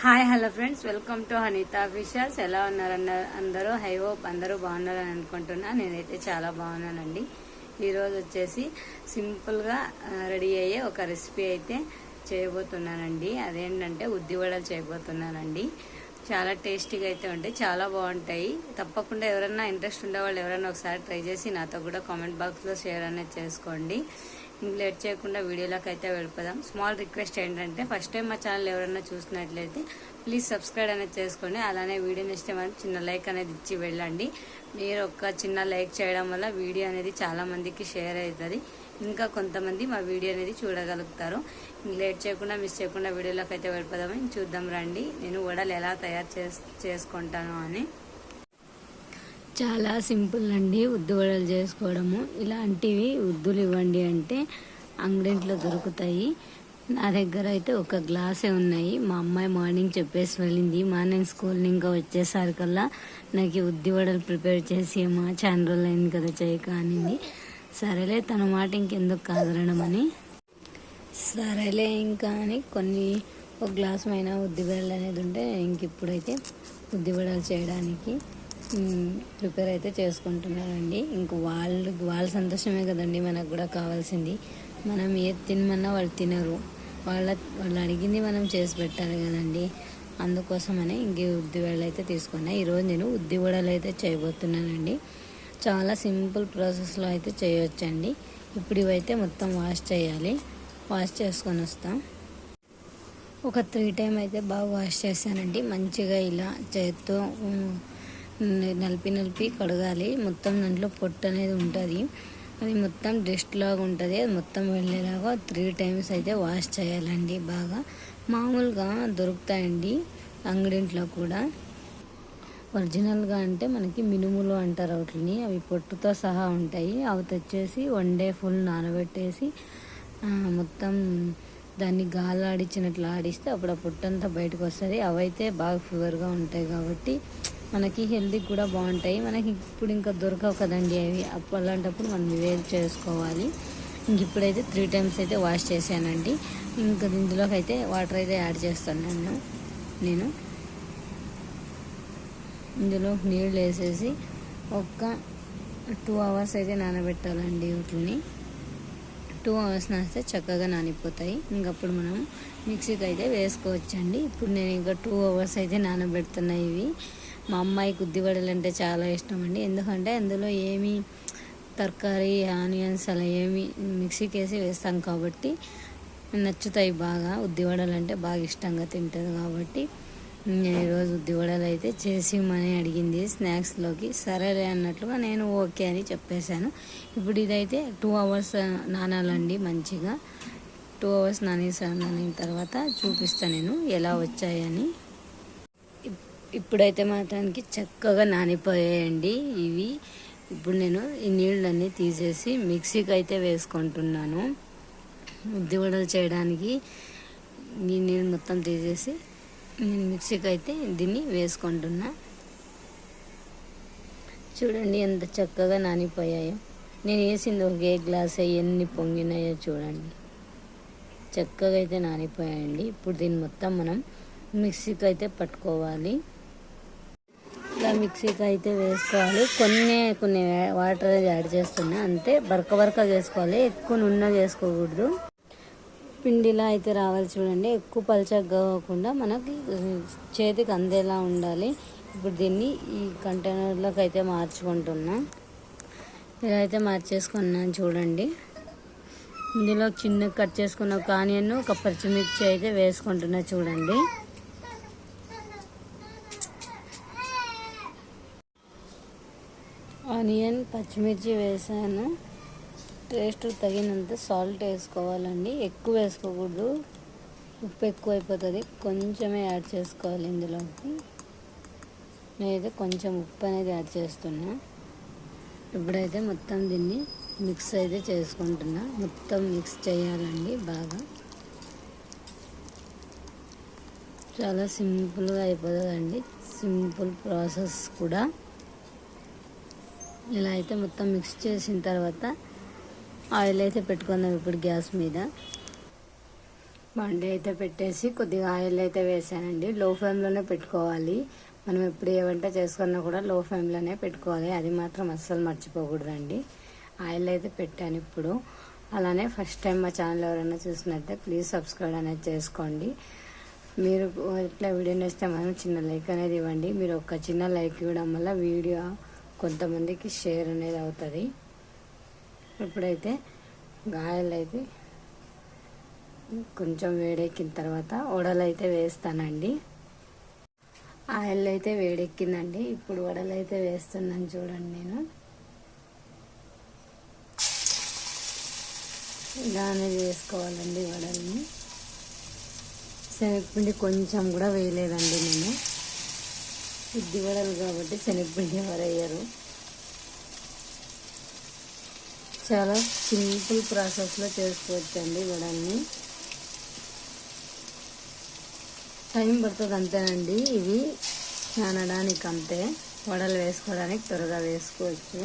Hi hello friends. Welcome to Haneetha wishes ఎలా ఉన్నారు అన్న- అందరూ? హై హోప్ అందరూ బాగున్నారని అనుకుంటున్నా. నేనైతే చాలా బాగున్నానండి. ఈరోజు వచ్చేసి సింపుల్గా రెడీ అయ్యే ఒక రెసిపీ అయితే చేయబోతున్నానండి. అదేంటంటే ఉద్దివడలు చేయబోతున్నానండి. చాలా టేస్టీగా అయితే ఉంటాయి. చాలా బాగుంటాయి. తప్పకుండా ఎవరైనా ఇంట్రెస్ట్ ఉండే వాళ్ళు ఎవరైనా ఒకసారి ట్రై చేసి నాతో కూడా కామెంట్ బాక్స్లో షేర్ అనేది చేసుకోండి. లేట్ చేయకుండా వీడియోలోకి అయితే వెళ్ళిపోదాం. స్మాల్ రిక్వెస్ట్ ఏంటంటే ఫస్ట్ టైం మా ఛానల్ ఎవరైనా చూసినట్లయితే ప్లీజ్ సబ్స్క్రైబ్ అనేది చేసుకోండి. అలానే వీడియో నచ్చితే చిన్న లైక్ అనేది ఇచ్చి వెళ్ళండి. మీరు ఒక చిన్న లైక్ చేయడం వల్ల వీడియో అనేది చాలామందికి షేర్ అవుతుంది. ఇంకా కొంతమంది మా వీడియో అనేది చూడగలుగుతారు. లేట్ చేయకుండా మిస్ చేయకుండా వీడియోలోకి అయితే వెళ్ళిపోదాము ఇంక చూద్దాం రండి. నేను వడలు ఎలా తయారు చేసుకుంటాను అని. చాలా సింపుల్ అండి ఉద్దు వడలు చేసుకోవడము. ఇలాంటివి ఉద్దులు ఇవ్వండి అంటే అంగడింట్లో దొరుకుతాయి. నా దగ్గర అయితే ఒక గ్లాసే ఉన్నాయి. మా అమ్మాయి మార్నింగ్ చెప్పేసి వెళ్ళింది. మార్నింగ్ స్కూల్ ఇంకా వచ్చేసరికల్లా నాకు ఉద్ది వడలు ప్రిపేర్ చేసి మా చాలా రోజులు అయింది కదా చేయక అనింది. సరేలే తన మాట ఇంకెందుకు కాదనమని సరేలే ఇంకా అని కొన్ని ఒక గ్లాస్ అయినా ఉద్దివడలు అనేది ఉంటే ఇంక ఇప్పుడైతే ఉద్ది వడలు చేయడానికి ప్రిపేర్ అయితే చేసుకుంటున్నారండి. ఇంక వాళ్ళు వాళ్ళ సంతోషమే కదండి మనకు కూడా కావాల్సింది. మనం ఏది తినమన్నా వాళ్ళు తినరు. వాళ్ళ వాళ్ళు అడిగింది మనం చేసి పెట్టాలి కదండి. అందుకోసమనే ఇంక ఉద్ది వడలు అయితే తీసుకున్నా. ఈరోజు నేను ఉద్ది వడలు అయితే చేయబోతున్నానండి. చాలా సింపుల్ ప్రాసెస్లో అయితే చేయొచ్చండి. ఇప్పుడు ఇవైతే మొత్తం వాష్ చేయాలి. వాష్ చేసుకొని వస్తాం. ఒక త్రీ టైం అయితే బాగా వాష్ చేశానండి. మంచిగా ఇలా చేత్తో నలిపి నలిపి కడగాలి. మొత్తం దాంట్లో పొట్టు అనేది ఉంటుంది. అది మొత్తం డస్ట్ లాగా ఉంటుంది. అది మొత్తం వెళ్ళేలాగా త్రీ టైమ్స్ అయితే వాష్ చేయాలండి బాగా. మామూలుగా దొరుకుతాయండి అంగడింట్లో కూడా. ఒరిజినల్గా అంటే మనకి మినుములు అంటారు వాటిని. అవి పొట్టుతో సహా ఉంటాయి. అవి తెచ్చేసి వన్ డే ఫుల్ నానబెట్టేసి మొత్తం దాన్ని గాలి ఆడించినట్లు ఆడిస్తే అప్పుడు ఆ పొట్టంతా బయటకు వస్తుంది. అవైతే బాగా ఫీవర్గా ఉంటాయి కాబట్టి మనకి హెల్తీ కూడా బాగుంటాయి. మనకి ఇప్పుడు ఇంకా దొరకవు కదండి అవి. అలాంటప్పుడు మనం వేరు చేసుకోవాలి. ఇంక ఇప్పుడైతే త్రీ టైమ్స్ అయితే వాష్ చేశానండి. ఇంకా ఇందులోకి అయితే వాటర్ అయితే యాడ్ చేస్తున్నాను నేను. ఇందులో నీళ్ళు వేసేసి ఒక్క టూ అవర్స్ అయితే నానబెట్టాలండి వీటిని. టూ అవర్స్ నాస్తే చక్కగా నానిపోతాయి. ఇంకప్పుడు మనం మిక్సీకి అయితే వేసుకోవచ్చండి. ఇప్పుడు నేను ఇంకా టూ అవర్స్ అయితే నానబెడుతున్నాయి ఇవి. మా అమ్మాయికి ఉద్దివడలు అంటే చాలా ఇష్టం అండి ఎందుకంటే అందులో ఏమి తరకారీ ఆనియన్స్ అలా ఏమి మిక్సీకి వేసి వేస్తాం కాబట్టి నచ్చుతాయి బాగా. ఉద్దివడలు అంటే బాగా ఇష్టంగా తింటుంది కాబట్టి. ఈరోజు దివడలు అయితే చేసి మనీ అడిగింది స్నాక్స్లోకి సరేలే అన్నట్లుగా నేను ఓకే అని చెప్పేశాను. ఇప్పుడు ఇదైతే టూ అవర్స్ నానాలండి మంచిగా. టూ అవర్స్ నానేసా నానిన తర్వాత చూపిస్తాను నేను ఎలా వచ్చాయని. ఇప్- ఇప్పుడైతే మాత్రానికి చక్కగా నానిపోయాయండి ఇవి. ఇప్పుడు నేను ఈ నీళ్ళన్నీ తీసేసి మిక్సీకి అయితే వేసుకుంటున్నాను. ఉద్దివడలు చేయడానికి ఈ నీళ్ళు మొత్తం తీసేసి నేను మిక్సీకి అయితే దీన్ని వేసుకుంటున్నా. చూడండి ఎంత చక్కగా నానిపోయాయో. నేను వేసింది ఒకే గ్లాస్ ఎన్ని పొంగినాయో చూడండి. చక్కగా అయితే నానిపోయాయండి. ఇప్పుడు దీన్ని మొత్తం మనం మిక్సీకి అయితే పట్టుకోవాలి. ఇలా మిక్సీకి అయితే వేసుకోవాలి. కొన్ని కొన్ని వాటర్ యాడ్ చేస్తున్నా. అంతే బరక బరక చేసుకోవాలి. ఎక్కువ నున్న చేసుకోకూడదు పిండిలా అయితే రావాలి చూడండి. ఎక్కువ పలచగా కాకుండా మనకి చేతికి అందేలా ఉండాలి. ఇప్పుడు దీన్ని ఈ కంటైనర్లోకి అయితే మార్చుకుంటున్నా. ఇలా అయితే మార్చేసుకున్నాను చూడండి. ఇందులో చిన్న కట్ చేసుకున్న ఒక ఆనియన్ ఒక పచ్చిమిర్చి అయితే వేసుకుంటున్నా చూడండి. ఆనియన్ పచ్చిమిర్చి వేసాను. టేస్ట్ తగినంత సాల్ట్ వేసుకోవాలండి. ఎక్కువ వేసుకోకూడదు. ఉప్పు ఎక్కువ అయిపోతుంది కొంచెమే యాడ్ చేసుకోవాలి ఇందులోకి. నేనైతే కొంచెం ఉప్పు అనేది యాడ్ చేస్తున్నా. ఇప్పుడైతే మొత్తం దీన్ని మిక్స్ అయితే చేసుకుంటున్నా. మొత్తం మిక్స్ చేయాలండి బాగా. చాలా సింపుల్గా అయిపోతుందండి. సింపుల్ ప్రాసెస్ కూడా. ఇలా అయితే మొత్తం మిక్స్ చేసిన తర్వాత ఆయిల్ అయితే పెట్టుకుందాం ఇప్పుడు గ్యాస్ మీద. బండి అయితే పెట్టేసి కొద్దిగా ఆయిల్ అయితే వేసానండి. లో ఫ్లేమ్లోనే పెట్టుకోవాలి. మనం ఎప్పుడు ఏ వంట చేసుకున్నా కూడా లో ఫ్లేమ్లోనే పెట్టుకోవాలి. అది మాత్రం అస్సలు మర్చిపోకూడదండి. ఆయిల్ అయితే పెట్టాను ఇప్పుడు. అలానే ఫస్ట్ టైం మా ఛానల్ ఎవరైనా చూసినట్టే ప్లీజ్ సబ్స్క్రైబ్ అనేది చేసుకోండి. మీరు ఇట్లా వీడియో నేస్తే మనం చిన్న లైక్ అనేది ఇవ్వండి. మీరు ఒక చిన్న లైక్ ఇవ్వడం వల్ల వీడియో కొంతమందికి షేర్ అనేది అవుతుంది. ఇప్పుడైతే గాయలు అయితే కొంచెం వేడెక్కిన తర్వాత వడలు అయితే వేస్తానండి. ఆయిల్ అయితే వేడెక్కిందండి. ఇప్పుడు వడలు అయితే వేస్తున్నాను చూడండి నేను. ఇలానే వేసుకోవాలండి వడల్ని. శనగపిండి కొంచెం కూడా వేయలేదండి నేను. ఇది వడలు కాబట్టి శనగపిండి ఎవరు వేయరు. చాలా సింపుల్ ప్రాసెస్లో చేసుకోవచ్చండి వడల్ని టైం పడుతుంది అంతేనండి ఇవి నానడానికి అంతే వడలు వేసుకోవడానికి త్వరగా వేసుకోవచ్చు.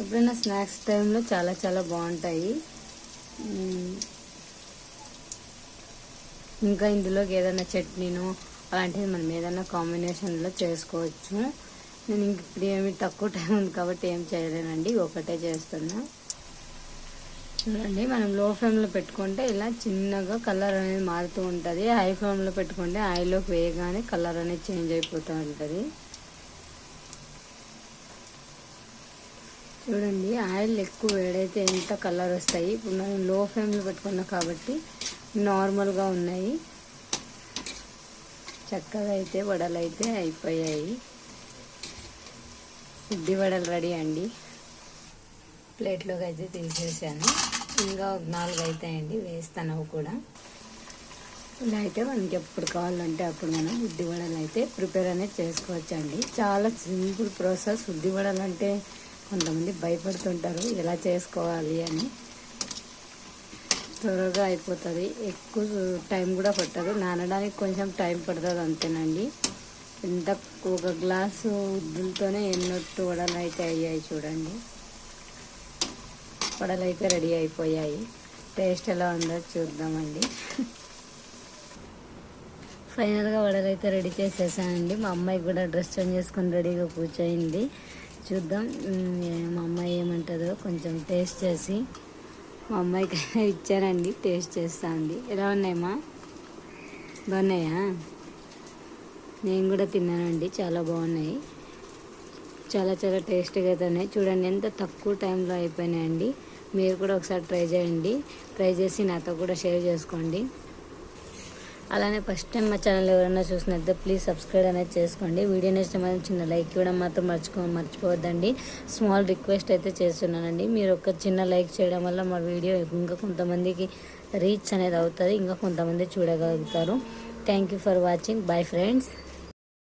ఎప్పుడైనా స్నాక్స్ టైంలో చాలా చాలా బాగుంటాయి. ఇంకా ఇందులోకి ఏదైనా చట్నీను అలాంటివి మనం ఏదైనా కాంబినేషన్లో చేసుకోవచ్చు. నేను ఇంక ఇప్పుడు ఏమి తక్కువ టైం ఉంది కాబట్టి ఏం చేయలేనండి ఒకటే చేస్తున్నా. చూడండి మనం లో ఫ్లేమ్లో పెట్టుకుంటే ఇలా చిన్నగా కలర్ అనేది మారుతూ ఉంటుంది. హై ఫ్లేమ్లో పెట్టుకుంటే ఆయిల్లోకి వేయగానే కలర్ అనేది చేంజ్ అయిపోతూ ఉంటుంది. చూడండి ఆయిల్ ఎక్కువ వేడైతే ఎంత కలర్ వస్తాయి? ఇప్పుడు మనం లో ఫ్లేమ్లో పెట్టుకున్నాం కాబట్టి నార్మల్గా ఉన్నాయి. చక్కగా అయితే వడలైతే అయిపోయాయి. ఇడ్డి వడలు రెడీ అండి. ప్లేట్లోకి అయితే తీసేసాను. ఇంకా ఒక నాలుగు అవుతాయండి వేస్తాను అవి కూడా. ఇలా అయితే మనకి ఎప్పుడు కావాలంటే అప్పుడు మనం ఉద్ది వడలు అయితే ప్రిపేర్ అనేది చేసుకోవచ్చండి. చాలా సింపుల్ ప్రాసెస్ ఉద్ది వడలు అంటే కొంతమంది భయపడుతుంటారు ఎలా చేసుకోవాలి అని. త్వరగా అయిపోతుంది. ఎక్కువ టైం కూడా పట్టదు. నానడానికి కొంచెం టైం పడుతుంది అంతేనండి. ఇంత ఒక గ్లాసు ఉద్దులతోనే ఎన్నొట్టు వడలు అయితే అయ్యాయి చూడండి. వడలు అయితే రెడీ అయిపోయాయి. టేస్ట్ ఎలా ఉందో చూద్దామండి. ఫైనల్గా వడలు అయితే రెడీ చేసేసానండి. మా అమ్మాయి కూడా డ్రెస్ చేంజ్ చేసుకొని రెడీగా కూర్చోయింది. చూద్దాం మా అమ్మాయి ఏమంటుందో కొంచెం టేస్ట్ చేసి మా అమ్మాయికి ఇచ్చానండి టేస్ట్ చేస్తా అండి ఎలా ఉన్నాయమ్మా? బాగున్నాయా? నేను కూడా తిన్నానండి. చాలా బాగున్నాయి. చాలా చాలా టేస్టీగా అయితే ఉన్నాయి చూడండి ఎంత తక్కువ టైంలో అయిపోయినాయండి. మీరు కూడా ఒకసారి ట్రై చేయండి. ట్రై చేసి నాతో కూడా షేర్ చేసుకోండి. అలానే ఫస్ట్ టైం మా ఛానల్ ఎవరైనా చూసినట్లయితే ప్లీజ్ సబ్స్క్రైబ్ అనేది చేసుకోండి. వీడియో నచ్చిన చిన్న లైక్ ఇవ్వడం మాత్రం మర్చిపో మర్చిపోవద్దండి. స్మాల్ రిక్వెస్ట్ అయితే చేస్తున్నానండి. మీరు ఒక చిన్న లైక్ చేయడం వల్ల మా వీడియో ఇంకా కొంతమందికి రీచ్ అనేది అవుతుంది. ఇంకా కొంతమంది చూడగలుగుతారు. Thank you for watching. Bye friends.